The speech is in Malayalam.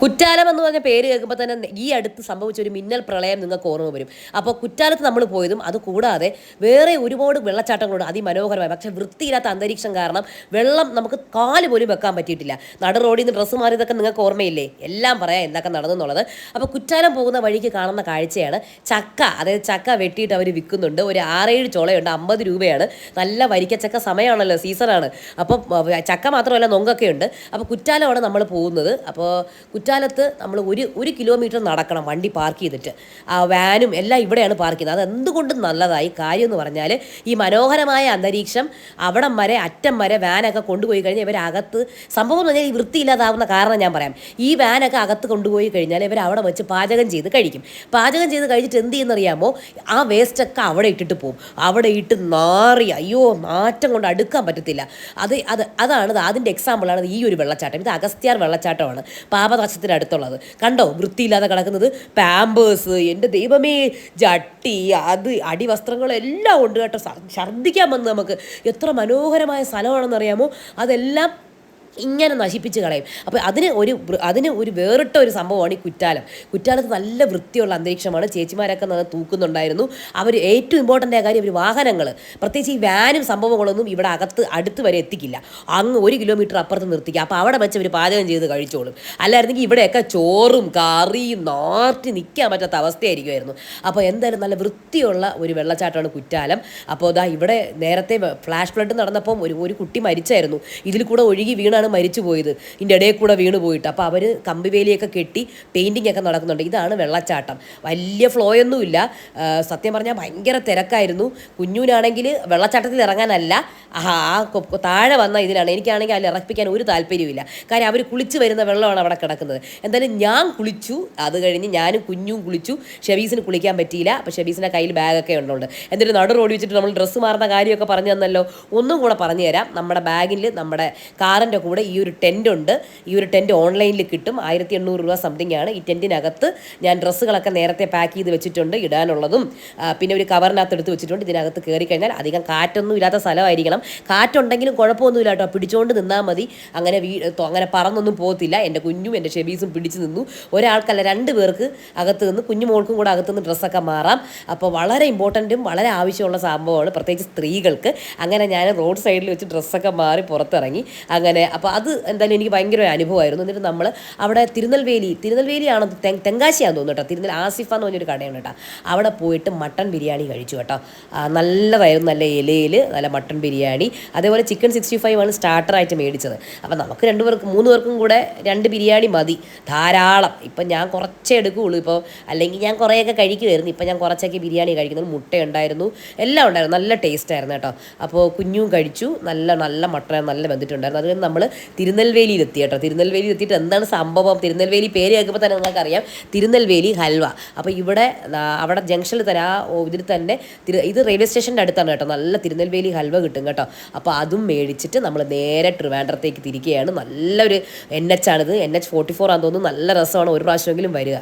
കുറ്റാലം എന്ന് പറഞ്ഞ പേര് കേൾക്കുമ്പോൾ തന്നെ ഈ അടുത്ത് സംഭവിച്ച ഒരു മിന്നൽ പ്രളയം നിങ്ങൾക്ക് ഓർമ്മ വരും. അപ്പോൾ കുറ്റാലത്ത് നമ്മൾ പോയതും അത് കൂടാതെ വേറെ ഒരുപാട് വെള്ളച്ചാട്ടങ്ങളുണ്ട് അതിമനോഹരമായി. പക്ഷേ വൃത്തിയില്ലാത്ത അന്തരീക്ഷം കാരണം വെള്ളം നമുക്ക് കാൽ പോലും വെക്കാൻ പറ്റിയിട്ടില്ല. നട റോഡിൽ നിന്ന് ഡ്രസ്സ് മാറിയതൊക്കെ നിങ്ങൾക്ക് ഓർമ്മയില്ലേ? എല്ലാം പറയാം എന്തൊക്കെ നടന്നുള്ളത് അപ്പോൾ കുറ്റാലം പോകുന്ന വഴിക്ക് കാണുന്ന കാഴ്ചയാണ് ചക്ക. അതായത് ചക്ക വെട്ടിയിട്ട് അവർ വിൽക്കുന്നുണ്ട്. ഒരു ആറേഴ് ചോളയുണ്ട് അമ്പത് രൂപയാണ്. നല്ല വരിക്കച്ചക്ക സമയമാണല്ലോ സീസണാണ് അപ്പോൾ ചക്ക മാത്രമല്ല നൊങ്കൊക്കെ ഉണ്ട് അപ്പോൾ കുറ്റാലമാണ് നമ്മൾ പോകുന്നത്. അപ്പോൾ കുറ്റാലത്ത് നമ്മൾ ഒരു ഒരു കിലോമീറ്റർ നടക്കണം വണ്ടി പാർക്ക് ചെയ്തിട്ട്. ആ വാനും എല്ലാം ഇവിടെയാണ് പാർക്ക് ചെയ്യുന്നത് അത് എന്തുകൊണ്ടും നല്ലതായി. കാര്യം എന്ന് പറഞ്ഞാൽ ഈ മനോഹരമായ അന്തരീക്ഷം അവിടം വരെ അറ്റം വരെ വാനൊക്കെ കൊണ്ടുപോയി കഴിഞ്ഞാൽ ഇവരകത്ത് സംഭവം എന്ന് പറഞ്ഞാൽ വൃത്തിയില്ലാതാവുന്ന കാരണം ഞാൻ പറയാം. ഈ വാനൊക്കെ അകത്ത് കൊണ്ടുപോയി കഴിഞ്ഞാൽ ഇവർ അവിടെ വെച്ച് പാചകം ചെയ്ത് കഴിക്കും. പാചകം ചെയ്ത് കഴിച്ചിട്ട് എന്ത് ചെയ്യുന്നറിയാമോ? ആ വേസ്റ്റൊക്കെ അവിടെ ഇട്ടിട്ട് പോകും അവിടെ ഇട്ട് നാറി അയ്യോ നാറ്റം കൊണ്ട് അടുക്കാൻ പറ്റത്തില്ല. അത് അത് അതാണ് അതിന്റെ എക്സാമ്പിളാണ് ഈ ഒരു വെള്ളച്ചാട്ടം. ഇത് അഗസ്ത്യാർ വെള്ളച്ചാട്ടമാണ്. പാപനാശത്തിന് അടുത്തുള്ളത് കണ്ടോ? വൃത്തിയില്ലാതെ കിടക്കുന്നത് പാമ്പേഴ്സ്. എന്റെ ദൈവമേ ജട്ടി അത് അടിവസ്ത്രങ്ങളെല്ലാം ഉണ്ട് കേട്ടോ ഛർ- ഛർദ്ദിക്കാൻ വന്ന് നമുക്ക്. എത്ര മനോഹരമായ സ്ഥലമാണെന്ന് അറിയാമോ അതെല്ലാം ഇങ്ങനെ നശിപ്പിച്ച് കളയും. അപ്പോൾ അതിന് ഒരു അതിന് ഒരു വേറിട്ട ഒരു സംഭവമാണ് ഈ കുറ്റാലം. കുറ്റാലത്ത് നല്ല വൃത്തിയുള്ള അന്തരീക്ഷമാണ് ചേച്ചിമാരൊക്കെ നല്ല തൂക്കുന്നുണ്ടായിരുന്നു. അവർ ഏറ്റവും ഇമ്പോർട്ടന്റ് ആയ കാര്യം അവർ വാഹനങ്ങൾ പ്രത്യേകിച്ച് ഈ വാനും സംഭവങ്ങളൊന്നും ഇവിടെ അകത്ത് അടുത്ത് വരെ എത്തിക്കില്ല. അങ്ങ് ഒരു കിലോമീറ്റർ അപ്പുറത്ത് നിർത്തിക്കുക അപ്പോൾ അവിടെ വെച്ച് അവർ പാചകം ചെയ്ത് കഴിച്ചോളും. അല്ലായിരുന്നെങ്കിൽ ഇവിടെയൊക്കെ ചോറും കറിയും നാട്ടി നിൽക്കാൻ പറ്റാത്ത അവസ്ഥയായിരിക്കുമായിരുന്നു അപ്പോൾ എന്തായാലും നല്ല വൃത്തിയുള്ള ഒരു വെള്ളച്ചാട്ടമാണ് കുറ്റാലം. അപ്പോൾ ഇതാ ഇവിടെ നേരത്തെ ഫ്ലാഷ് ഫ്ലഡ് നടന്നപ്പം ഒരു ഒരു കുട്ടി മരിച്ചായിരുന്നു. ഇതിൽ കൂടെ ഒഴുകി വീണാണ് മരിച്ചു പോയത്. ഇതിന്റെ ഇടയിൽ കൂടെ വീണ് പോയിട്ട്. അപ്പോൾ അവർ കമ്പിവേലിയൊക്കെ കെട്ടി പെയിന്റിംഗ് ഒക്കെ നടക്കുന്നുണ്ട്. ഇതാണ് വെള്ളച്ചാട്ടം. വലിയ ഫ്ലോ ഒന്നുമില്ല സത്യം പറഞ്ഞാൽ ഭയങ്കര തിരക്കായിരുന്നു. കുഞ്ഞുനാണെങ്കിൽ വെള്ളച്ചാട്ടത്തിൽ ഇറങ്ങാനല്ല. ആ താഴെ വന്ന ഇതിലാണ്. എനിക്കാണെങ്കിൽ അതിൽ ഇറപ്പിക്കാൻ ഒരു താല്പര്യമില്ല കാര്യം അവർ കുളിച്ച് വരുന്ന വെള്ളമാണ് അവിടെ കിടക്കുന്നത്. എന്തായാലും ഞാൻ കുളിച്ചു. അത് കഴിഞ്ഞ് ഞാനും കുഞ്ഞും കുളിച്ചു. ഷെബീസിന് കുളിക്കാൻ പറ്റിയില്ല. അപ്പോൾ ഷെബീസിന്റെ കയ്യിൽ ബാഗൊക്കെ ഉണ്ടുണ്ട്. എന്നിട്ട് നടു റോഡ് വെച്ചിട്ട് നമ്മൾ ഡ്രസ്സ് മാറുന്ന കാര്യമൊക്കെ പറഞ്ഞു തന്നല്ലോ. ഒന്നും കൂടെ പറഞ്ഞു തരാം. നമ്മുടെ ബാഗിൽ നമ്മുടെ കാറിന്റെ കൂടെ ഈ ഒരു ടെന്റ് ഉണ്ട്. ഈ ഒരു ടെന്റ് ഓൺലൈനിൽ കിട്ടും. ആയിരത്തി എണ്ണൂറ് രൂപ സംതിങ് ആണ്. ഈ ടെന്റിനകത്ത് ഞാൻ ഡ്രസ്സുകളൊക്കെ നേരത്തെ പാക്ക് ചെയ്ത് വെച്ചിട്ടുണ്ട് ഇടാനുള്ളതും. പിന്നെ ഒരു കവറിനകത്ത് എടുത്ത് വെച്ചിട്ടുണ്ട്. ഇതിനകത്ത് കയറി കഴിഞ്ഞാൽ അധികം കാറ്റൊന്നും ഇല്ലാത്ത സ്ഥലമായിരിക്കണം. കാറ്റുണ്ടെങ്കിലും കുഴപ്പമൊന്നുമില്ല കേട്ടോ. പിടിച്ചുകൊണ്ട് നിന്നാൽ മതി. അങ്ങനെ വീ അങ്ങനെ പറന്നൊന്നും പോകത്തില്ല. എന്റെ കുഞ്ഞും എന്റെ ഷെബീസും പിടിച്ച് നിന്നു. ഒരാൾക്കല്ല രണ്ട് പേർക്ക് അകത്ത് നിന്ന് കുഞ്ഞു മോൾക്കും കൂടെ അകത്ത് നിന്ന് ഡ്രസ്സൊക്കെ മാറാം. അപ്പോൾ വളരെ ഇമ്പോർട്ടന്റും വളരെ ആവശ്യമുള്ള സംഭവമാണ്. പ്രത്യേകിച്ച് സ്ത്രീകൾക്ക്. അങ്ങനെ ഞാൻ റോഡ് സൈഡിൽ വെച്ച് ഡ്രസ്സൊക്കെ മാറി പുറത്തിറങ്ങി. അങ്ങനെ അപ്പോൾ അത് എന്തായാലും എനിക്ക് ഭയങ്കര ഒരു അനുഭവമായിരുന്നു. എന്നിട്ട് നമ്മൾ അവിടെ തിരുനെൽവേലി തിരുനെൽവേലിയാണോ തെങ്കാശിയാണെന്ന് തോന്നുന്നു കേട്ടോ. തിരുനെൽ ആസിഫ എന്ന് പറഞ്ഞൊരു കടയാണ് കേട്ടോ. അവിടെ പോയിട്ട് മട്ടൺ ബിരിയാണി കഴിച്ചു കേട്ടോ. നല്ലതായിരുന്നു നല്ല ഇലയിൽ നല്ല മട്ടൺ ബിരിയാണി. അതേപോലെ ചിക്കൻ സിക്സ്റ്റി ഫൈവ് ആണ് സ്റ്റാർട്ടറായിട്ട് മേടിച്ചത്. അപ്പോൾ നമുക്ക് രണ്ട് പേർക്ക് മൂന്ന് പേർക്കും കൂടെ രണ്ട് ബിരിയാണി മതി. ധാരാളം. ഇപ്പം ഞാൻ കുറച്ചേ എടുക്കുകയുള്ളൂ ഇപ്പോൾ. അല്ലെങ്കിൽ ഞാൻ കുറേയൊക്കെ കഴിക്കുമായിരുന്നു ഇപ്പം ഞാൻ കുറച്ചൊക്കെ ബിരിയാണി കഴിക്കുന്നത് മുട്ടയുണ്ടായിരുന്നു എല്ലാം ഉണ്ടായിരുന്നു. നല്ല ടേസ്റ്റ് ആയിരുന്നു കേട്ടോ. അപ്പോൾ കുഞ്ഞും കഴിച്ചു. നല്ല നല്ല മട്ടൺ നല്ല വെന്തിട്ടുണ്ടായിരുന്നു. അതുകൊണ്ട് നമ്മൾ തിരുനെൽവേലിയിൽ എത്തി കേട്ടോ. തിരുനെൽവേലിയിൽ എത്തിയിട്ട് എന്താണ് സംഭവം? തിരുനെൽവേലി പേര് കേൾക്കുമ്പോൾ തന്നെ നിങ്ങൾക്കറിയാം. തിരുനെൽവേലി ഹൽവ. അപ്പോൾ ഇവിടെ അവിടെ ജംഗ്ഷനിൽ തന്നെ ആ ഇതിൽ തന്നെ ഇത് റെയിൽവേ സ്റ്റേഷന്റെ അടുത്താണ് കേട്ടോ. നല്ല തിരുനെൽവേലി ഹൽവ കിട്ടും കേട്ടോ. അപ്പോൾ അതും മേടിച്ചിട്ട് നമ്മൾ നേരെ ട്രിവാൻഡ്രത്തേക്ക് തിരിക്കുകയാണ്. നല്ലൊരു എൻ എച്ച് ആണിത്. എൻ എച്ച് ഫോർട്ടി ഫോർ ആണെന്ന് തോന്നുന്നു. നല്ല രസമാണ്. ഒരു പ്രാവശ്യമെങ്കിലും വരിക.